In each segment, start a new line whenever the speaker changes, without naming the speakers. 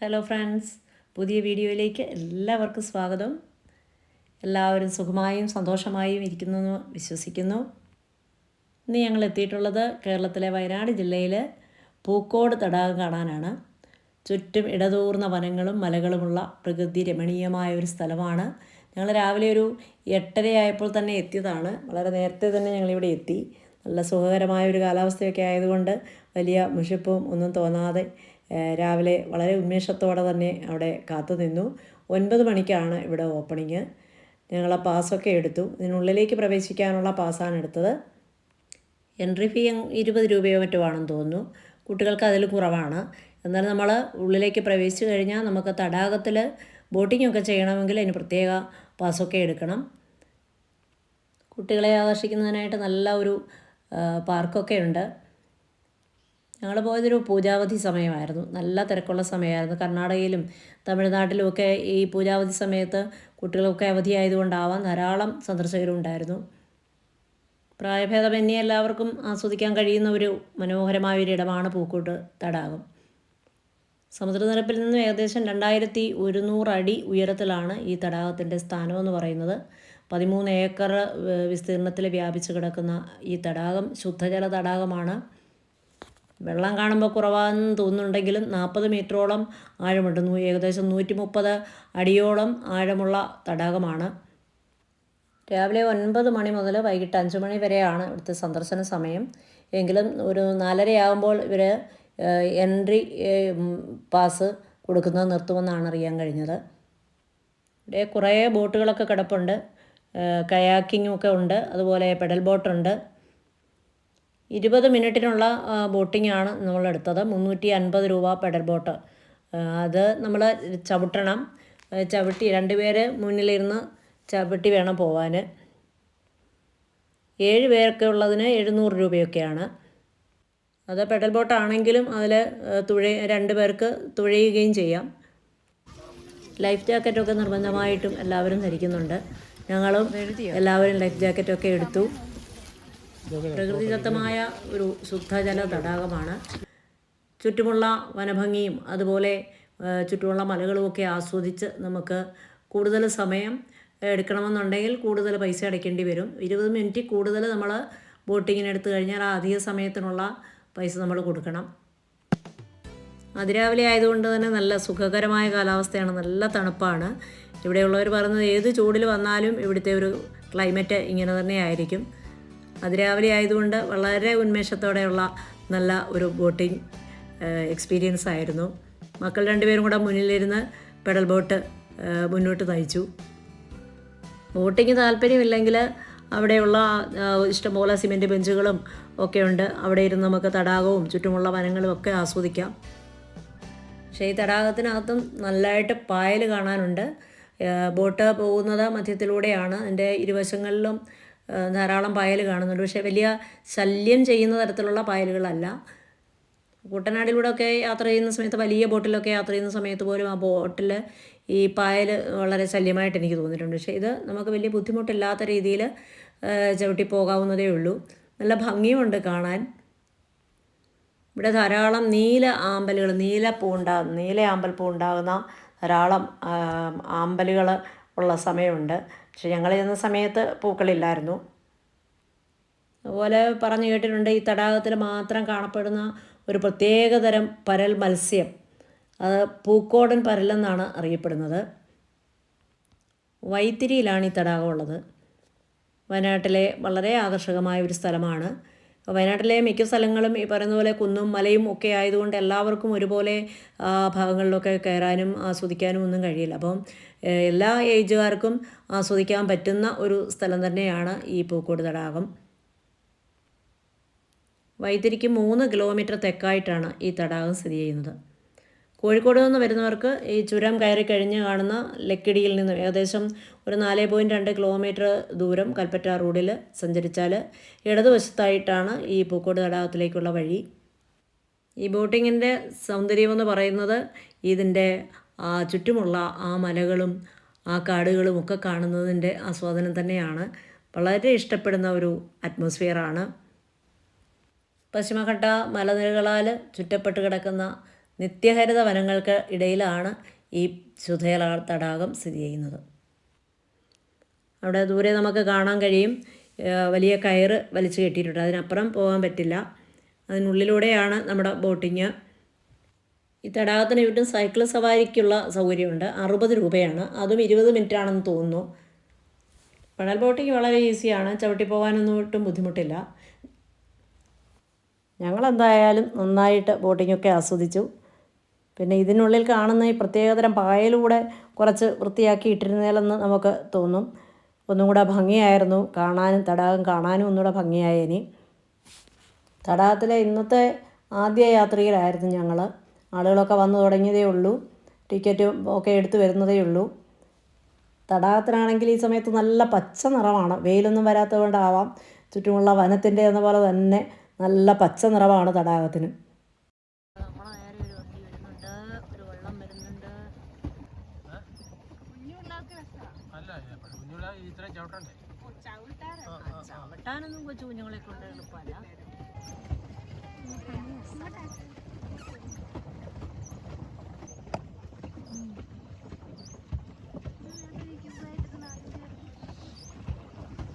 Hello friends പുതിയ വീഡിയോയിലേക്ക് എല്ലാവർക്കും സ്വാഗതം. എല്ലാവരും സുഖമായും സന്തോഷമായും ഇരിക്കുന്നു എന്ന് വിശ്വസിക്കുന്നു. ഇന്ന് ഞങ്ങൾ എത്തിയിട്ടുള്ളത് കേരളത്തിലെ വയനാട് ജില്ലയിൽ പൂക്കോട് തടാകം കാണാനാണ്. ചുറ്റും ഇടതൂർന്ന വനങ്ങളും മലകളുമുള്ള പ്രകൃതി രമണീയമായ ഒരു സ്ഥലമാണ്. ഞങ്ങൾ രാവിലെ ഒരു എട്ടരയായപ്പോൾ തന്നെ എത്തിയതാണ്. വളരെ നേരത്തെ തന്നെ ഞങ്ങളിവിടെ എത്തി. നല്ല സുഖകരമായ ഒരു കാലാവസ്ഥയൊക്കെ ആയതുകൊണ്ട് വലിയ മുഷിപ്പും ഒന്നും തോന്നാതെ രാവിലെ വളരെ ഉന്മേഷത്തോടെ തന്നെ അവിടെ കാത്തു നിന്നു. ഒൻപത് മണിക്കാണ് ഇവിടെ ഓപ്പണിങ് ഞങ്ങൾ ആ പാസ്സൊക്കെ എടുത്തു. ഇതിനുള്ളിലേക്ക് പ്രവേശിക്കാനുള്ള പാസ്സാണ് എടുത്തത്. എൻട്രി ഫീ ഇരുപത് രൂപയോ മറ്റോ ആണെന്ന് തോന്നുന്നു. കുട്ടികൾക്ക് അതിൽ കുറവാണ്. എന്നാലും നമ്മൾ ഉള്ളിലേക്ക് പ്രവേശിച്ചു കഴിഞ്ഞാൽ നമുക്ക് തടാകത്തിൽ ബോട്ടിംഗ് ഒക്കെ ചെയ്യണമെങ്കിൽ അതിന് പ്രത്യേക പാസ്സൊക്കെ എടുക്കണം. കുട്ടികളെ ആകർഷിക്കുന്നതിനായിട്ട് നല്ല ഒരു പാർക്കൊക്കെ ഉണ്ട്. ഞങ്ങൾ പോയതൊരു പൂജാവധി സമയമായിരുന്നു. നല്ല തിരക്കുള്ള സമയമായിരുന്നു. കർണാടകയിലും തമിഴ്നാട്ടിലുമൊക്കെ ഈ പൂജാവധി സമയത്ത് കുട്ടികളൊക്കെ അവധിയായതുകൊണ്ടാവാം ധാരാളം സന്ദർശകരുണ്ടായിരുന്നു. പ്രായഭേദമന്യേ എല്ലാവർക്കും ആസ്വദിക്കാൻ കഴിയുന്ന ഒരു മനോഹരമായ ഒരു ഇടമാണ് പൂക്കോട്ട് തടാകം. സമുദ്രനിരപ്പിൽ നിന്നും ഏകദേശം രണ്ടായിരത്തി ഒരുന്നൂറ് അടി ഉയരത്തിലാണ് ഈ തടാകത്തിന്റെ സ്ഥാനമെന്ന് പറയുന്നത്. പതിമൂന്ന് ഏക്കർ വിസ്തീർണത്തിൽ വ്യാപിച്ച് കിടക്കുന്ന ഈ തടാകം ശുദ്ധജല തടാകമാണ് വെള്ളം കാണുമ്പോൾ കുറവാണെന്ന് തോന്നുന്നുണ്ടെങ്കിലും നാൽപ്പത് മീറ്ററോളം ആഴമുണ്ട്. ഏകദേശം നൂറ്റി മുപ്പത് അടിയോളം ആഴമുള്ള തടാകമാണ്. രാവിലെ ഒൻപത് മണി മുതൽ വൈകിട്ട് അഞ്ച് മണി വരെയാണ് ഇവിടുത്തെ സന്ദർശന സമയം. എങ്കിലും ഒരു നാലരയാകുമ്പോൾ ഇവർ എൻട്രി പാസ് കൊടുക്കുന്നത് നിർത്തുമെന്നാണ് അറിയാൻ കഴിഞ്ഞത്. ഇവിടെ കുറേ ബോട്ടുകളൊക്കെ കിടപ്പുണ്ട്. കയാക്കിങ്ങും ഒക്കെ ഉണ്ട്. അതുപോലെ പെഡൽ ബോട്ടുണ്ട്. ഇരുപത് മിനിറ്റിനുള്ള ബോട്ടിംഗ് ആണ് നമ്മൾ എടുത്തത് മുന്നൂറ്റി അൻപത് രൂപ പെഡൽ ബോട്ട്. അത് നമ്മൾ ചവിട്ടണം. ചവിട്ടി ചവിട്ടി രണ്ടുപേര് മുന്നിലിരുന്ന് ചവിട്ടി വേണം പോവാൻ ഏഴ് പേരൊക്കെ ഉള്ളതിന് എഴുന്നൂറ് രൂപയൊക്കെയാണ്. അത് പെഡൽ ബോട്ടാണെങ്കിലും അതിൽ തുഴ രണ്ട് പേർക്ക് തുഴയുകയും ചെയ്യാം. ലൈഫ് ജാക്കറ്റൊക്കെ നിർബന്ധമായിട്ടും എല്ലാവരും ധരിക്കുന്നുണ്ട്. ഞങ്ങളും എല്ലാവരും ലൈഫ് ജാക്കറ്റൊക്കെ എടുത്തു. പ്രകൃതിദത്തമായ ഒരു ശുദ്ധജല തടാകമാണ്. ചുറ്റുമുള്ള വനഭംഗിയും അതുപോലെ ചുറ്റുമുള്ള മലകളുമൊക്കെ ആസ്വദിച്ച് നമുക്ക് കൂടുതൽ സമയം എടുക്കണമെന്നുണ്ടെങ്കിൽ കൂടുതൽ പൈസ അടയ്ക്കേണ്ടി വരും. ഇരുപത് മിനിറ്റ് കൂടുതൽ നമ്മൾ ബോട്ടിങ്ങിന് എടുത്തു കഴിഞ്ഞാൽ ആ അധിക സമയത്തിനുള്ള പൈസ നമ്മൾ കൊടുക്കണം. അതിരാവിലെ ആയതുകൊണ്ട് തന്നെ നല്ല സുഖകരമായ കാലാവസ്ഥയാണ് നല്ല തണുപ്പാണ്. ഇവിടെയുള്ളവർ പറയുന്നത് ഏത് ചൂടിൽ വന്നാലും ഇവിടുത്തെ ഒരു ക്ലൈമറ്റ് ഇങ്ങനെ തന്നെ ആയിരിക്കും. അതിരാവിലെ ആയതുകൊണ്ട് വളരെ ഉന്മേഷത്തോടെയുള്ള നല്ല ഒരു ബോട്ടിംഗ് എക്സ്പീരിയൻസ് ആയിരുന്നു. മക്കൾ രണ്ടുപേരും കൂടെ മുന്നിലിരുന്ന് പെഡൽ ബോട്ട് മുന്നോട്ട് നയിച്ചു. ബോട്ടിങ് താല്പര്യമില്ലെങ്കിൽ അവിടെയുള്ള ഇഷ്ടംപോലെ സിമെന്റ് ബെഞ്ചുകളും ഒക്കെ ഉണ്ട്. അവിടെ ഇരുന്ന് നമുക്ക് തടാകവും ചുറ്റുമുള്ള വനങ്ങളും ഒക്കെ ആസ്വദിക്കാം. പക്ഷേ ഈ തടാകത്തിനകത്തും നല്ലതായിട്ട് പായൽ കാണാനുണ്ട്. ബോട്ട് പോകുന്നത് മധ്യത്തിലൂടെയാണ്. അതിന്റെ ഇരുവശങ്ങളിലും ധാരാളം പായൽ കാണുന്നുണ്ട്. പക്ഷേ വലിയ ശല്യം ചെയ്യുന്ന തരത്തിലുള്ള പായലുകളല്ല. കുട്ടനാടിലൂടെ ഒക്കെ യാത്ര ചെയ്യുന്ന സമയത്ത് വലിയ ബോട്ടിലൊക്കെ യാത്ര ചെയ്യുന്ന സമയത്ത് പോലും ആ ബോട്ടിൽ ഈ പായൽ വളരെ ശല്യമായിട്ട് എനിക്ക് തോന്നിയിട്ടുണ്ട്. പക്ഷേ ഇത് നമുക്ക് വലിയ ബുദ്ധിമുട്ടില്ലാത്ത രീതിയിൽ ചവിട്ടി പോകാവുന്നതേ ഉള്ളൂ. നല്ല ഭംഗിയുമുണ്ട് കാണാൻ. ഇവിടെ ധാരാളം നീല ആമ്പലുകൾ നീല പൂ ഉണ്ടാകുന്ന നീല ആമ്പൽ പൂ ഉണ്ടാകുന്ന ധാരാളം ആമ്പലുകൾ ഉള്ള സമയമുണ്ട്. പക്ഷെ ഞങ്ങൾ ചെന്ന സമയത്ത് പൂക്കളില്ലായിരുന്നു. അതുപോലെ പറഞ്ഞു കേട്ടിട്ടുണ്ട് ഈ തടാകത്തിൽ മാത്രം കാണപ്പെടുന്ന ഒരു പ്രത്യേകതരം പരൽ മത്സ്യം. അത് പൂക്കോടൻ പരലെന്നാണ് അറിയപ്പെടുന്നത്. വൈത്തിരിയിലാണ് ഈ തടാകം ഉള്ളത്. വയനാട്ടിലെ വളരെ ആകർഷകമായ ഒരു സ്ഥലമാണ്. വയനാട്ടിലെ മിക്ക സ്ഥലങ്ങളും ഈ പറയുന്ന പോലെ കുന്നും മലയും ഒക്കെ ആയതുകൊണ്ട് എല്ലാവർക്കും ഒരുപോലെ ഭാഗങ്ങളിലൊക്കെ കയറാനും ആസ്വദിക്കാനും ഒന്നും കഴിയില്ല. അപ്പം എല്ലാ ഏജുകാർക്കും ആസ്വദിക്കാൻ പറ്റുന്ന ഒരു സ്ഥലം തന്നെയാണ് ഈ പൂക്കോട് തടാകം. വൈത്തിരിക്ക് മൂന്ന് കിലോമീറ്റർ തെക്കായിട്ടാണ് ഈ തടാകം സ്ഥിതി ചെയ്യുന്നത്. കോഴിക്കോട് നിന്ന് വരുന്നവർക്ക് ഈ ചുരം കയറി കഴിഞ്ഞ് കാണുന്ന ലക്കിടിയിൽ നിന്ന് ഏകദേശം ഒരു നാല് പോയിന്റ് രണ്ട് കിലോമീറ്റർ ദൂരം കൽപ്പറ്റ റോഡിൽ സഞ്ചരിച്ചാൽ ഇടതുവശത്തായിട്ടാണ് ഈ പൂക്കോട് തടാകത്തിലേക്കുള്ള വഴി. ഈ ബോട്ടിങ്ങിന്റെ സൗന്ദര്യമെന്ന് പറയുന്നത് ഇതിന്റെ ചുറ്റുമുള്ള ആ മലകളും ആ കാടുകളും ഒക്കെ കാണുന്നതിന്റെ ആസ്വാദനം തന്നെയാണ്. വളരെ ഇഷ്ടപ്പെടുന്ന ഒരു അറ്റ്മോസ്ഫിയറാണ് പശ്ചിമഘട്ട മലനിരകളാൽ ചുറ്റപ്പെട്ട് കിടക്കുന്ന നിത്യഹരിത വനങ്ങൾക്ക് ഇടയിലാണ് ഈ ശുദ്ധജല തടാകം സ്ഥിതി ചെയ്യുന്നത്. അവിടെ ദൂരെ നമുക്ക് കാണാൻ കഴിയും വലിയ കയറ് വലിച്ചു കെട്ടിയിട്ടുണ്ട്. അതിനപ്പുറം പോകാൻ പറ്റില്ല. അതിനുള്ളിലൂടെയാണ് നമ്മുടെ ബോട്ടിങ്. ഈ തടാകത്തിന് ചുറ്റും സൈക്കിൾ സവാരിക്കുള്ള സൗകര്യമുണ്ട്. അറുപത് രൂപയാണ്. അതും ഇരുപത് മിനിറ്റ് ആണെന്ന് തോന്നുന്നു. പടൽ ബോട്ടിങ് വളരെ ഈസിയാണ്. ചവിട്ടി പോകാനൊന്നും ഒട്ടും ബുദ്ധിമുട്ടില്ല. ഞങ്ങളെന്തായാലും നന്നായിട്ട് ബോട്ടിങ്ങൊക്കെ ആസ്വദിച്ചു. പിന്നെ ഇതിനുള്ളിൽ കാണുന്ന ഈ പ്രത്യേകതരം പായലൂടെ കുറച്ച് വൃത്തിയാക്കി ഇട്ടിരുന്നേലെന്ന് നമുക്ക് തോന്നും. ഒന്നും കൂടെ ഭംഗിയായിരുന്നു. കാണാനും തടാകം കാണാനും ഒന്നുകൂടെ ഭംഗിയായേനി തടാകത്തിലെ ഇന്നത്തെ ആദ്യ യാത്രികരായിരുന്നു ഞങ്ങൾ ആളുകളൊക്കെ വന്നു തുടങ്ങിയതേ ഉള്ളൂ. ടിക്കറ്റും ഒക്കെ എടുത്തു വരുന്നതേ ഉള്ളൂ. തടാകത്തിനാണെങ്കിൽ ഈ സമയത്ത് നല്ല പച്ച നിറമാണ്. വെയിലൊന്നും വരാത്തത് കൊണ്ടാവാം ചുറ്റുമുള്ള വനത്തിന്റെ എന്ന പോലെ തന്നെ നല്ല പച്ച നിറമാണ് തടാകത്തിന്. ചവിട്ടാനൊന്നും കൊച്ചു കുഞ്ഞുങ്ങളെ കൊണ്ട് എളുപ്പമല്ല.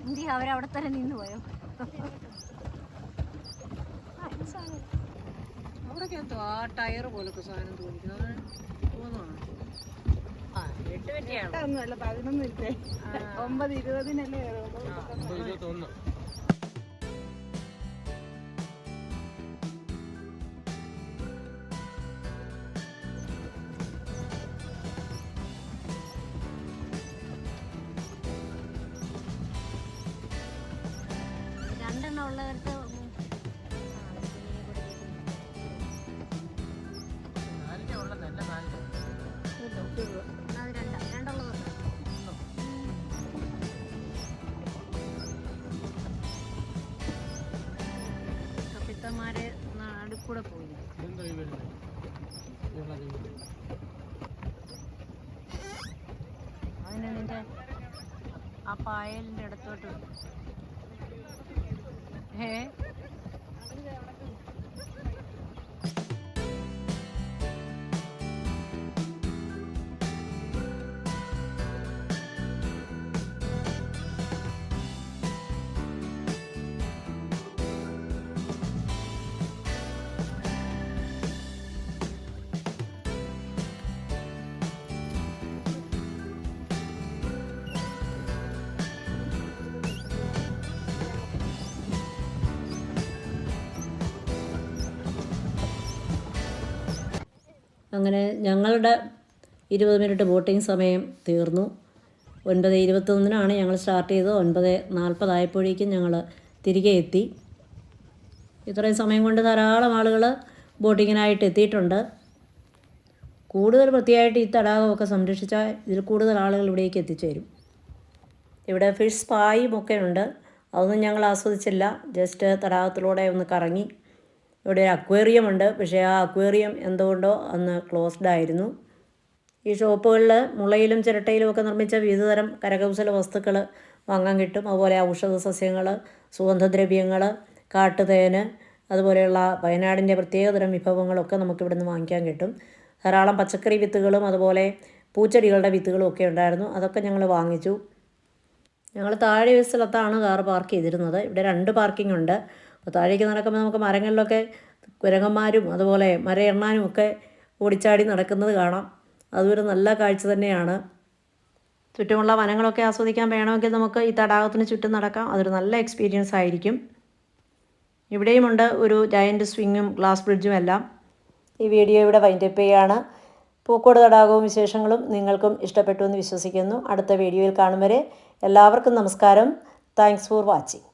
എന്തി അവരവിടെ തന്നെ നിന്ന് പോയോ?
അവിടേക്ക് എന്തോ ആ ടയർ പോലൊക്കെ സാധനം തോന്നിക്കുന്നത് തോന്നുന്നു
ഒമ്പത് ഇരുപതിനല്ലേ
ഉള്ളവർക്ക് അത് രണ്ട രണ്ടുള്ളത്
കപ്പിത്തന്മാരെ നടുക്കൂടെ പോയി അതിന് നിന്റെ ആ പായലിന്റെ അടുത്തോട്ട് ഏ? അങ്ങനെ ഞങ്ങളുടെ ഇരുപത് മിനിറ്റ് ബോട്ടിംഗ് സമയം തീർന്നു. ഒൻപത് ഇരുപത്തൊന്നിനാണ് ഞങ്ങൾ സ്റ്റാർട്ട് ചെയ്തത്. ഒൻപത് നാൽപ്പതായപ്പോഴേക്കും ഞങ്ങൾ തിരികെ എത്തി. ഇത്രയും സമയം കൊണ്ട് ധാരാളം ആളുകൾ ബോട്ടിങ്ങിനായിട്ട് എത്തിയിട്ടുണ്ട്. കൂടുതൽ വൃത്തിയായിട്ട് ഈ തടാകമൊക്കെ സംരക്ഷിച്ചാൽ ഇതിൽ കൂടുതൽ ആളുകൾ ഇവിടേക്ക് എത്തിച്ചേരും. ഇവിടെ ഫിഷ് സ്പായും ഒക്കെ ഉണ്ട്. അതൊന്നും ഞങ്ങൾ ആസ്വദിച്ചില്ല. ജസ്റ്റ് തടാകത്തിലൂടെ ഒന്ന് കറങ്ങി ഇവിടെ ഒരു അക്വേറിയം ഉണ്ട്. പക്ഷേ ആ അക്വേറിയം എന്തുകൊണ്ടോ അന്ന് ക്ലോസ്ഡ് ആയിരുന്നു. ഈ ഷോപ്പുകളിൽ മുളയിലും ചിരട്ടയിലും ഒക്കെ നിർമ്മിച്ച വിവിധതരം കരകൗശല വസ്തുക്കൾ വാങ്ങാൻ കിട്ടും. അതുപോലെ ഔഷധ സസ്യങ്ങൾ സുഗന്ധദ്രവ്യങ്ങൾ കാട്ടുതേന് അതുപോലെയുള്ള വയനാടിന്റെ പ്രത്യേകതരം വിഭവങ്ങളൊക്കെ നമുക്ക് ഇവിടുന്ന് വാങ്ങിക്കാൻ കിട്ടും. ധാരാളം പച്ചക്കറി വിത്തുകളും അതുപോലെ പൂച്ചെടികളുടെ വിത്തുകളും ഒക്കെ ഉണ്ടായിരുന്നു. അതൊക്കെ ഞങ്ങൾ വാങ്ങിച്ചു. ഞങ്ങൾ താഴെ ഒരു സ്ഥലത്താണ് കാർ പാർക്ക് ചെയ്തിരുന്നത്. ഇവിടെ രണ്ട് പാർക്കിംഗ് ഉണ്ട്. അപ്പോൾ താഴേക്ക് നടക്കുമ്പോൾ നമുക്ക് മരങ്ങളിലൊക്കെ കുരങ്ങന്മാരും അതുപോലെ മര എണ്ണാനും ഒക്കെ ഓടിച്ചാടി നടക്കുന്നത് കാണാം. അതൊരു നല്ല കാഴ്ച തന്നെയാണ്. ചുറ്റുമുള്ള വനങ്ങളൊക്കെ ആസ്വദിക്കാൻ വേണമെങ്കിൽ നമുക്ക് ഈ തടാകത്തിന് ചുറ്റും നടക്കാം. അതൊരു നല്ല എക്സ്പീരിയൻസ് ആയിരിക്കും. ഇവിടെയുമുണ്ട് ഒരു ജയന്റ് സ്വിങ്ങും ഗ്ലാസ് ബ്രിഡ്ജും എല്ലാം. ഈ വീഡിയോ ഇവിടെ വൈൻഡപ്പ് ചെയ്യുകയാണ് പൂക്കോട് തടാകവും വിശേഷങ്ങളും നിങ്ങൾക്കും ഇഷ്ടപ്പെട്ടു എന്ന് വിശ്വസിക്കുന്നു. അടുത്ത വീഡിയോയിൽ കാണും വരെ എല്ലാവർക്കും നമസ്കാരം. Thanks for watching